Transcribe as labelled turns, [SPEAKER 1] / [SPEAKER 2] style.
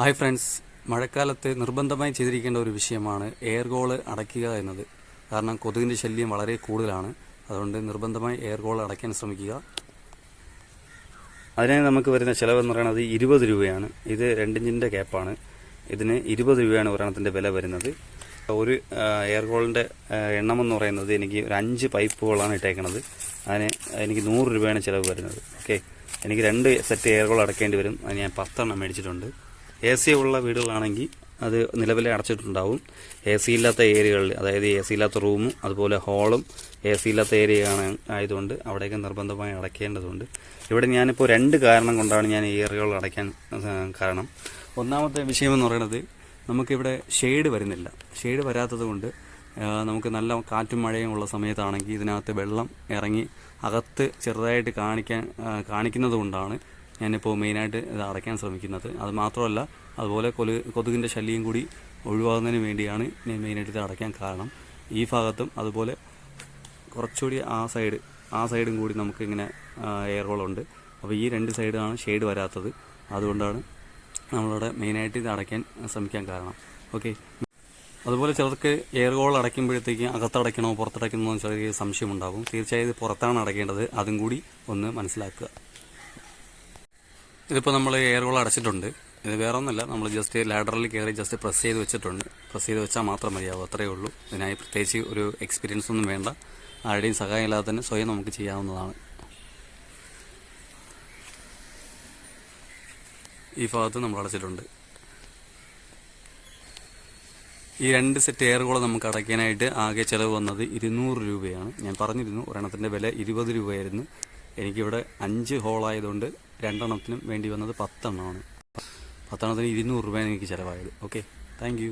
[SPEAKER 1] Hi friends. മഴക്കാലത്ത് നിർബന്ധമായി ചെയ്തിരിക്കേണ്ട ഒരു വിഷയമാണ് എയർ ഗോൾ അടയ്ക്കുക എന്നത്. കാരണം കൊതുകിന്റെ ശല്യം വളരെ കൂടുതലാണ്. അതുകൊണ്ട് നിർബന്ധമായി എയർ ഗോൾ അടയ്ക്കാൻ ശ്രമിക്കുക. അതിനായി നമുക്ക് വരുന്ന ചിലവെന്ന് പറയുന്നത് ഇരുപത് രൂപയാണ്. ഇത് രണ്ടിഞ്ചിന്റെ ക്യാപ്പാണ് ഇതിന് ഇരുപത് രൂപയാണ് ഒരെണ്ണത്തിന്റെ വില വരുന്നത്. ഒരു എയർ ഗോളിന്റെ എണ്ണമെന്ന് പറയുന്നത് എനിക്ക് ഒരു അഞ്ച് പൈപ്പുകളാണ് ഇട്ടേക്കുന്നത് അതിന് എനിക്ക് നൂറ് രൂപയാണ് ചിലവ് വരുന്നത്. ഓക്കെ. എനിക്ക് രണ്ട് സെറ്റ് എയർ ഗോൾ അടയ്ക്കേണ്ടി വരും. അത് ഞാൻ പത്തെണ്ണം മേടിച്ചിട്ടുണ്ട്. എ സി ഉള്ള വീടുകളാണെങ്കിൽ അത് നിലവിലെ അടച്ചിട്ടുണ്ടാവും. എ സി ഇല്ലാത്ത ഏരിയകളിൽ അതായത് എ സി ഇല്ലാത്ത റൂമും അതുപോലെ ഹാളും എ സി ഇല്ലാത്ത ഏരിയയാണ് ആയതുകൊണ്ട് അവിടേക്ക് നിർബന്ധമായി അടയ്ക്കേണ്ടതുണ്ട്. ഇവിടെ ഞാനിപ്പോൾ രണ്ട് കാരണം കൊണ്ടാണ് ഞാൻ ഈ ഏരിയകൾ അടയ്ക്കാൻ കാരണം. ഒന്നാമത്തെ വിഷയം എന്ന് പറയുന്നത് നമുക്കിവിടെ ഷെയ്ഡ് വരുന്നില്ല. ഷെയ്ഡ് വരാത്തത് കൊണ്ട് നമുക്ക് നല്ല കാറ്റും മഴയും ഉള്ള സമയത്താണെങ്കിൽ ഇതിനകത്ത് വെള്ളം ഇറങ്ങി അകത്ത് ചെറുതായിട്ട് കാണിക്കാൻ കാണിക്കുന്നത് കൊണ്ടാണ് ഞാനിപ്പോൾ മെയിനായിട്ട് ഇത് അടയ്ക്കാൻ ശ്രമിക്കുന്നത്. അത് മാത്രമല്ല അതുപോലെ കൊലു കൊതുകിന്റെ ശല്യം കൂടി ഒഴിവാകുന്നതിന് വേണ്ടിയാണ് ഞാൻ മെയിനായിട്ട് ഇത് അടയ്ക്കാൻ കാരണം. ഈ ഭാഗത്തും അതുപോലെ കുറച്ചുകൂടി ആ സൈഡ് ആ സൈഡും കൂടി നമുക്കിങ്ങനെ എയർ ഹോളുണ്ട് അപ്പോൾ ഈ രണ്ട് സൈഡാണ് ഷെയ്ഡ് വരാത്തത്. അതുകൊണ്ടാണ് നമ്മളിവിടെ മെയിനായിട്ട് ഇത് അടയ്ക്കാൻ ശ്രമിക്കാൻ കാരണം. ഓക്കെ അതുപോലെ ചിലർക്ക് എയർ ഹോൾ അടയ്ക്കുമ്പോഴത്തേക്ക് അകത്തടയ്ക്കണോ പുറത്തടയ്ക്കണോ എന്ന് ചെറിയ സംശയമുണ്ടാകും. തീർച്ചയായും ഇത് പുറത്താണ് അടയ്ക്കേണ്ടത്. അതും കൂടി ഒന്ന് മനസ്സിലാക്കുക. ഇതിപ്പോൾ നമ്മൾ എയർ ഹോൾ അടച്ചിട്ടുണ്ട്. ഇത് വേറെ ഒന്നുമല്ല നമ്മൾ ജസ്റ്റ് ലാഡറിൽ കയറി ജസ്റ്റ് പ്രസ് ചെയ്ത് വെച്ചിട്ടുണ്ട്. പ്രസ് ചെയ്ത് വെച്ചാൽ മാത്രം മതിയാവും അത്രയേ ഉള്ളൂ. ഇതിനായി പ്രത്യേകിച്ച് ഒരു എക്സ്പീരിയൻസ് ഒന്നും വേണ്ട. ആരുടെയും സഹായം ഇല്ലാതെ തന്നെ സ്വയം നമുക്ക് ചെയ്യാവുന്നതാണ്. ഈ ഭാഗത്ത് നമ്മൾ അടച്ചിട്ടുണ്ട്. ഈ രണ്ട് സെറ്റ് എയറുകൾ നമുക്ക് അടയ്ക്കാനായിട്ട് ആകെ ചിലവ് വന്നത് ഇരുന്നൂറ് രൂപയാണ്. ഞാൻ പറഞ്ഞിരുന്നു ഒരെണ്ണത്തിന്റെ വില ഇരുപത് രൂപയായിരുന്നു. എനിക്കിവിടെ അഞ്ച് ഹോളായതുകൊണ്ട് രണ്ടെണ്ണത്തിനും വേണ്ടി വന്നത് പത്തെണ്ണമാണ്. പത്തെണ്ണത്തിന് ഇരുന്നൂറ് രൂപയാണ് എനിക്ക് ചിലവായത്. Okay thank